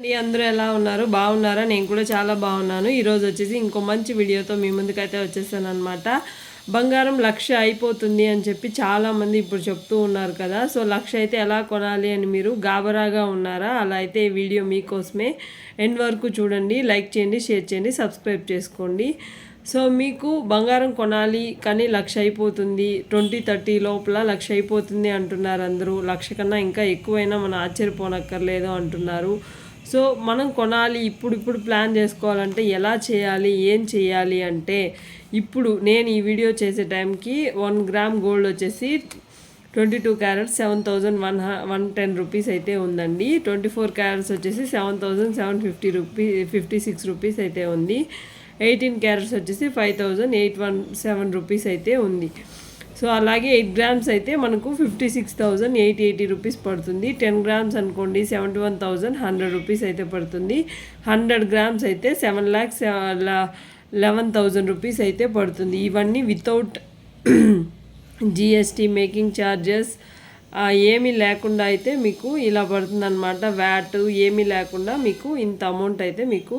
అండి అందరూ ఎలా ఉన్నారు? బాగున్నారా? నేను కూడా చాలా బాగున్నాను. ఈరోజు వచ్చేసి ఇంకో మంచి వీడియోతో మీ ముందుకైతే వచ్చేసాను అనమాట బంగారం లక్ష అయిపోతుంది అని చెప్పి చాలామంది ఇప్పుడు చెప్తూ ఉన్నారు కదా. సో లక్ష అయితే ఎలా కొనాలి అని మీరు గాబరాగా ఉన్నారా? అలా అయితే ఈ వీడియో మీకోసమే ఎండ్ వరకు చూడండి. లైక్ చేయండి షేర్ చేయండి సబ్స్క్రైబ్ చేసుకోండి. సో మీకు బంగారం కొనాలి కానీ లక్ష అయిపోతుంది. ట్వంటీ థర్టీ లోపల లక్ష అయిపోతుంది అంటున్నారు అందరూ. లక్ష కన్నా ఇంకా ఎక్కువైనా మనం ఆశ్చర్యపోనక్కర్లేదు అంటున్నారు. సో మనం కొనాలి ఇప్పుడు ఇప్పుడు ప్లాన్ చేసుకోవాలంటే ఎలా చేయాలి ఏం చేయాలి అంటే ఇప్పుడు నేను ఈ వీడియో చేసే టైంకి వన్ గ్రామ్ గోల్డ్ వచ్చేసి twenty two carats seven thousand one one ten rupees అయితే ఉందండి. ట్వంటీ ఫోర్ క్యారెట్స్ వచ్చేసి seven thousand seven fifty rupee fifty six rupees అయితే ఉంది. ఎయిటీన్ క్యారెట్స్ వచ్చేసి five thousand eight one seven rupees అయితే ఉంది. So అలాగే ఎయిట్ గ్రామ్స్ అయితే మనకు fifty six thousand eight eighty rupees పడుతుంది. టెన్ గ్రామ్స్ అనుకోండి seventy one thousand hundred rupees అయితే పడుతుంది. హండ్రెడ్ గ్రామ్స్ అయితే seven lakhs eleven thousand rupees అయితే పడుతుంది. ఇవన్నీ వితౌట్ జిఎస్టీ మేకింగ్ ఛార్జెస్ ఏమీ లేకుండా అయితే మీకు ఇలా పడుతుందన్నమాట. వ్యాట్ ఏమీ లేకుండా మీకు ఇంత అమౌంట్ అయితే మీకు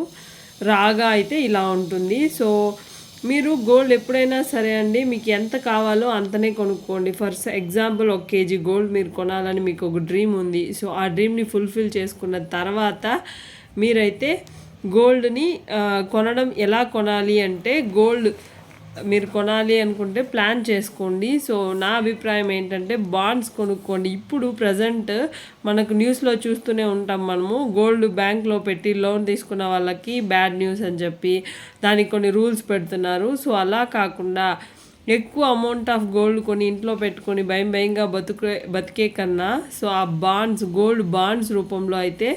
రాగా అయితే ఇలా ఉంటుంది. సో మీరు గోల్డ్ ఎప్పుడైనా సరే అండి మీకు ఎంత కావాలో అంతనే కొనుక్కోండి. ఫర్ ఎగ్జాంపుల్ ఒక కేజీ గోల్డ్ మీరు కొనాలని మీకు ఒక డ్రీమ్ ఉంది. సో ఆ డ్రీమ్ని ఫుల్ఫిల్ చేసుకున్న తర్వాత మీరైతే గోల్డ్ని కొనడం ఎలా కొనాలి అంటే గోల్డ్ మీరు కొనాలి అనుకుంటే ప్లాన్ చేసుకోండి. సో నా అభిప్రాయం ఏంటంటే బాండ్స్ కొనుక్కోండి. ఇప్పుడు ప్రజెంట్ మనకు న్యూస్లో చూస్తూనే ఉంటాం మనము. గోల్డ్ బ్యాంక్లో పెట్టి లోన్ తీసుకున్న వాళ్ళకి బ్యాడ్ న్యూస్ అని చెప్పి దానికి కొన్ని రూల్స్ పెడుతున్నారు. సో అలా కాకుండా ఎక్కువ అమౌంట్ ఆఫ్ గోల్డ్ కొని ఇంట్లో పెట్టుకొని భయం భయంగా బతుకే బతికే కన్నా సో ఆ బాండ్స్ గోల్డ్ బాండ్స్ రూపంలో అయితే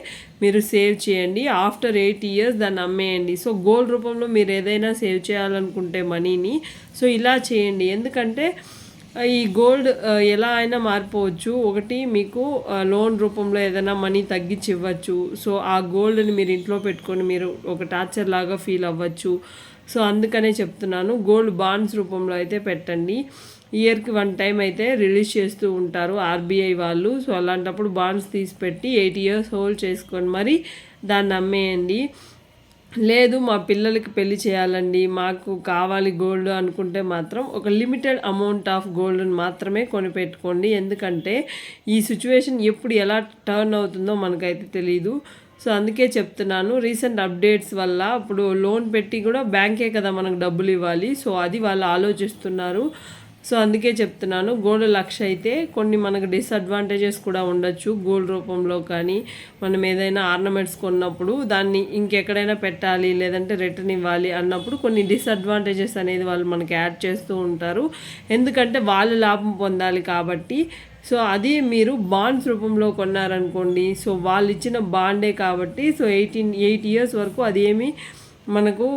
మీరు సేవ్ చేయండి. ఆఫ్టర్ ఎయిట్ ఇయర్స్ దాన్ని అమ్మేయండి. సో గోల్డ్ రూపంలో మీరు ఏదైనా సేవ్ చేయాలనుకుంటే మనీని సో ఇలా చేయండి. ఎందుకంటే ఈ గోల్డ్ ఎలా అయినా మారిపోవచ్చు. ఒకటి మీకు లోన్ రూపంలో ఏదైనా మనీ తగ్గించి ఇవ్వచ్చు. సో ఆ గోల్డ్ని మీరు ఇంట్లో పెట్టుకొని మీరు ఒక టార్చర్ లాగా ఫీల్ అవ్వచ్చు. సో అందుకనే చెప్తున్నాను గోల్డ్ బాండ్స్ రూపంలో అయితే పెట్టండి. ఇయర్కి వన్ టైం అయితే రిలీజ్ చేస్తూ ఉంటారు ఆర్బీఐ వాళ్ళు. సో అలాంటప్పుడు బాండ్స్ తీసి పెట్టి ఎయిట్ ఇయర్స్ హోల్డ్ చేసుకొని మరి దాన్ని అమ్మేయండి. లేదు మా పిల్లలకి పెళ్ళి చేయాలండి మాకు కావాలి గోల్డ్ అనుకుంటే మాత్రం ఒక లిమిటెడ్ అమౌంట్ ఆఫ్ గోల్డ్ని మాత్రమే కొనిపెట్టుకోండి. ఎందుకంటే ఈ సిచ్యువేషన్ ఎప్పుడు ఎలా టర్న్ అవుతుందో మనకైతే తెలియదు సో అందుకే చెప్తున్నాను రీసెంట్ అప్డేట్స్ వల్ల ఇప్పుడు లోన్ పెట్టి కూడా బ్యాంకే కదా మనకు డబ్బులు ఇవ్వాలి. సో అది వాళ్ళు ఆలోచిస్తున్నారు. సో అందుకే చెప్తున్నాను గోల్డ్ లక్ష అయితే కొన్ని మనకు డిసడ్వాంటేజెస్ కూడా ఉండొచ్చు గోల్డ్ రూపంలో కానీ. మనం ఏదైనా ఆర్నమెంట్స్ కొన్నప్పుడు దాన్ని ఇంకెక్కడైనా పెట్టాలి లేదంటే రిటర్న్ ఇవ్వాలి అన్నప్పుడు కొన్ని డిసడ్వాంటేజెస్ అనేది వాళ్ళు మనకి యాడ్ చేస్తూ ఉంటారు. ఎందుకంటే వాళ్ళు లాభం పొందాలి కాబట్టి. సో అది మీరు బాండ్స్ రూపంలో కొన్నారనుకోండి సో వాళ్ళు ఇచ్చిన బాండే కాబట్టి సో ఎయిటీన్ ఎయిట్ ఇయర్స్ వరకు అది ఏమి మనకు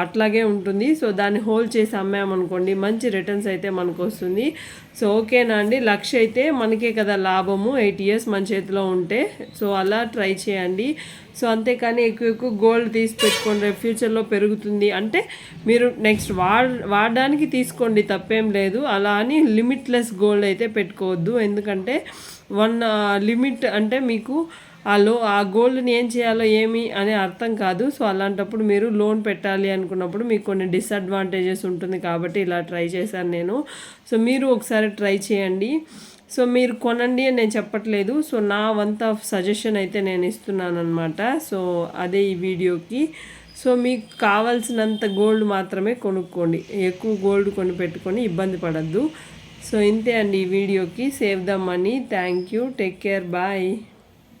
అట్లాగే ఉంటుంది. సో దాన్ని హోల్డ్ చేసి అమ్మామనుకోండి మంచి రిటర్న్స్ అయితే మనకు వస్తుంది. సో ఓకేనా అండి? లక్ష అయితే మనకే కదా లాభము. ఎయిట్ ఇయర్స్ మన చేతిలో ఉంటే. సో అలా ట్రై చేయండి. సో అంతేకాని ఎక్కువ ఎక్కువ గోల్డ్ తీసి పెట్టుకోండి. రేపు ఫ్యూచర్లో పెరుగుతుంది. అంటే మీరు నెక్స్ట్ వాడ వాడడానికి తీసుకోండి. తప్పేం లేదు. అలా అని లిమిట్లెస్ గోల్డ్ అయితే పెట్టుకోవద్దు. ఎందుకంటే వన్ లిమిట్ అంటే మీకు ఆ లో ఆ గోల్డ్ని ఏం చేయాలో ఏమి అనే అర్థం కాదు. సో అలాంటప్పుడు మీరు లోన్ పెట్టాలి అనుకున్నప్పుడు మీకు కొన్ని డిసడ్వాంటేజెస్ ఉంటుంది కాబట్టి ఇలా ట్రై చేశాను నేను. సో మీరు ఒకసారి ట్రై చేయండి. సో మీరు కొనండి అని నేను చెప్పట్లేదు. సో నా వంత సజెషన్ అయితే నేను ఇస్తున్నాను అనమాట సో అదే ఈ వీడియోకి. సో మీకు కావాల్సినంత గోల్డ్ మాత్రమే కొనుక్కోండి. ఎక్కువ గోల్డ్ కొని పెట్టుకొని ఇబ్బంది పడద్దు. సో ఇంతే అండి ఈ వీడియోకి. Save the money thank you take care bye